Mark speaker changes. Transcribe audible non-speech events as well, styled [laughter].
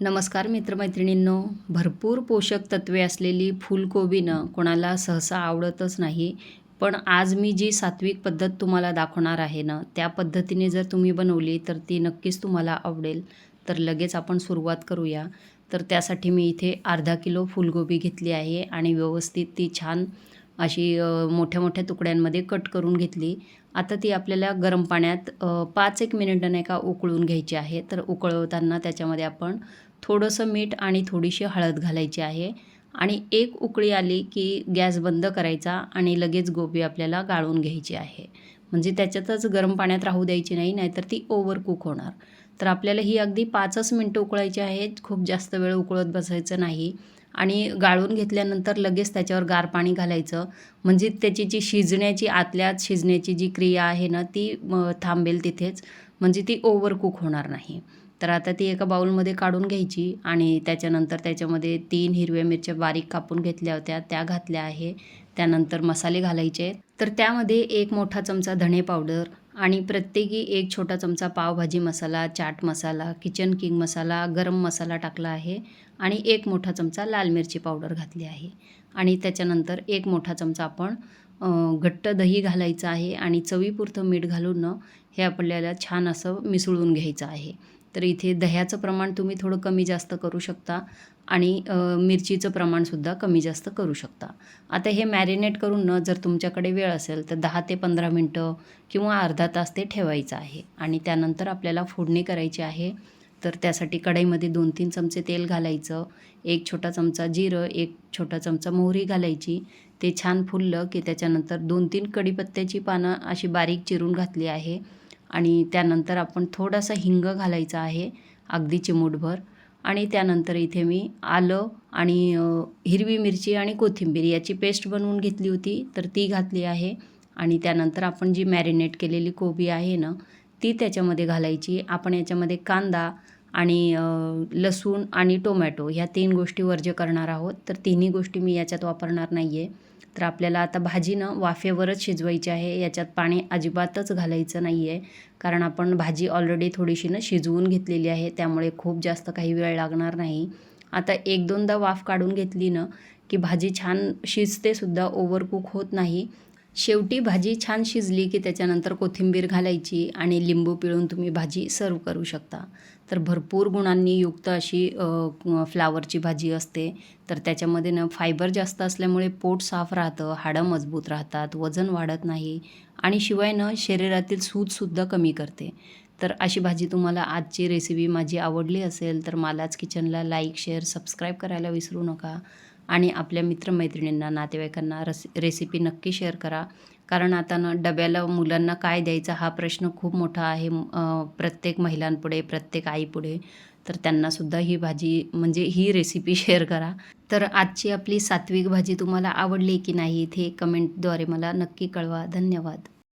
Speaker 1: नमस्कार मित्रमैत्रिणींनो. भरपूर पोषक तत्वे असलेली फुलकोबीनं कोणाला सहसा आवडतच नाही. पण आज मी जी सात्विक पद्धत तुम्हाला दाखवणार आहे ना त्या पद्धतीने जर तुम्ही बनवली तर ती नक्कीच तुम्हाला आवडेल. तर लगेच आपण सुरुवात करूया. तर त्यासाठी मी इथे अर्धा किलो फुलगोबी घेतली आहे आणि व्यवस्थित ती छान अशी मोठ्या मोठ्या तुकड्यांमध्ये कट करून घेतली. आता ती आपल्याला गरम पाण्यात पाच एक मिनिटं नाही का उकळून घ्यायची आहे. तर उकळवताना त्याच्यामध्ये आपण थोडंसं मीठ आणि थोडीशी हळद घालायची आहे. आणि एक उकळी आली की गॅस बंद करायचा आणि लगेच गोबी आपल्याला गाळून घ्यायची आहे. म्हणजे त्याच्यातच गरम पाण्यात राहू द्यायची नाही नाहीतर ती ओव्हर कुक होणार. तर आपल्याला ही अगदी पाचच मिनटं उकळायची आहेत. खूप जास्त वेळ उकळत बसायचं नाही. आणि गाळून घेतल्यानंतर लगेच त्याच्यावर गार पाणी घालायचं. म्हणजे त्याची जी शिजण्याची आतल्यात शिजण्याची जी क्रिया आहे ना ती थांबेल तिथेच. म्हणजे ती ओव्हर कुक होणार नाही. तर आता ती एका बाउलमध्ये काढून घ्यायची आणि त्याच्यानंतर त्याच्यामध्ये तीन हिरव्या मिरच्या बारीक कापून घेतल्या होत्या. त्या घातल्या आहे. त्यानंतर मसाले घालायचे. तर त्यामध्ये एक मोठा चमचा धणे पावडर आणि प्रत्येकी एक छोटा चमचा पावभाजी मसाला चाट मसाला किचन किंग मसाला गरम मसाला टाकला आहे आणि एक मोठा चमचा लाल मिरची पावडर घातली आहे. आणि त्याच्यानंतर एक मोठा चमचा आपण घट्ट दही घालायचं आहे आणि चवीपुरतं मीठ घालून हे आपल्याला छान असं मिसळून घ्यायचं आहे. तर इथे दह्याचं प्रमाण तुम्ही थोडं कमी जास्त करू शकता आणि मिरचीचं प्रमाणसुद्धा कमी जास्त करू शकता. आता हे मॅरिनेट करून न जर तुमच्याकडे वेळ असेल तर दहा ते पंधरा मिनटं किंवा अर्धा तास ते ठेवायचं आहे. आणि त्यानंतर आपल्याला फोडणी करायची आहे. तर त्यासाठी कढईमध्ये दोन तीन चमचे तेल घालायचं एक छोटा चमचा जिरं एक छोटा चमचा मोहरी घालायची. ते छान फुललं की त्याच्यानंतर दोन तीन कढीपत्त्याची पानं अशी बारीक चिरून घातली आहे. आणि त्यानंतर आपण थोडासा हिंग घालायचा आहे अगदी चिमूटभर. आणि त्यानंतर इथे मी आलं आणि हिरवी मिरची आणि कोथिंबीर याची पेस्ट बनवून घेतली होती तर ती घातली आहे. आणि त्यानंतर आपण जी मॅरिनेट केलेली कोबी आहे ना ती त्याच्यामध्ये घालायची. आपण याच्यामध्ये कांदा आणि लसूण आणि टोमॅटो ह्या तीन गोष्टी वर्ज्य करणार आहोत. तर तिन्ही गोष्टी मी याच्यात वापरणार नाही आहे तर आपल्याला आता भाजीनं वाफेवरच शिजवायची आहे. याच्यात पाणी अजिबातच घालायचं नाही आहे कारण आपण भाजी ऑलरेडी थोडीशी ना शिजवून घेतलेली आहे. त्यामुळे खूप जास्त काही वेळ लागणार नाही. आता एक दोनदा वाफ काढून घेतली ना की भाजी छान शिजते सुद्धा होत नाही. शेवटी भाजी छान शिजली की त्याच्यानंतर कोथिंबीर घालायची आणि लिंबू पिळून तुम्ही भाजी सर्व करू शकता. तर भरपूर गुणांनी युक्त अशी फ्लावरची भाजी असते. तर त्याच्यामध्ये ना फायबर जास्त असल्यामुळे पोट साफ राहतं हाडं मजबूत राहतात वजन वाढत नाही आणि शिवाय न शरीरातील सूजसुद्धा कमी करते. तर अशी भाजी तुम्हाला आजची रेसिपी माझी आवडली असेल तर मलाच किचनला लाईक शेअर सबस्क्राईब करायला विसरू नका. आणि आपल्या मित्रमैत्रिणींना नातेवाईकांना रस रेसिपी नक्की शेअर करा. कारण आता ना डब्याला मुलांना काय द्यायचा हा प्रश्न खूप मोठा आहे. प्रत्येक महिलांपुढे प्रत्येक आईपुढे. तर त्यांनासुद्धा ही भाजी म्हणजे ही रेसिपी शेअर [laughs] करा. तर आजची आपली सात्विक भाजी तुम्हाला आवडली की नाही इथे कमेंटद्वारे मला नक्की कळवा. धन्यवाद.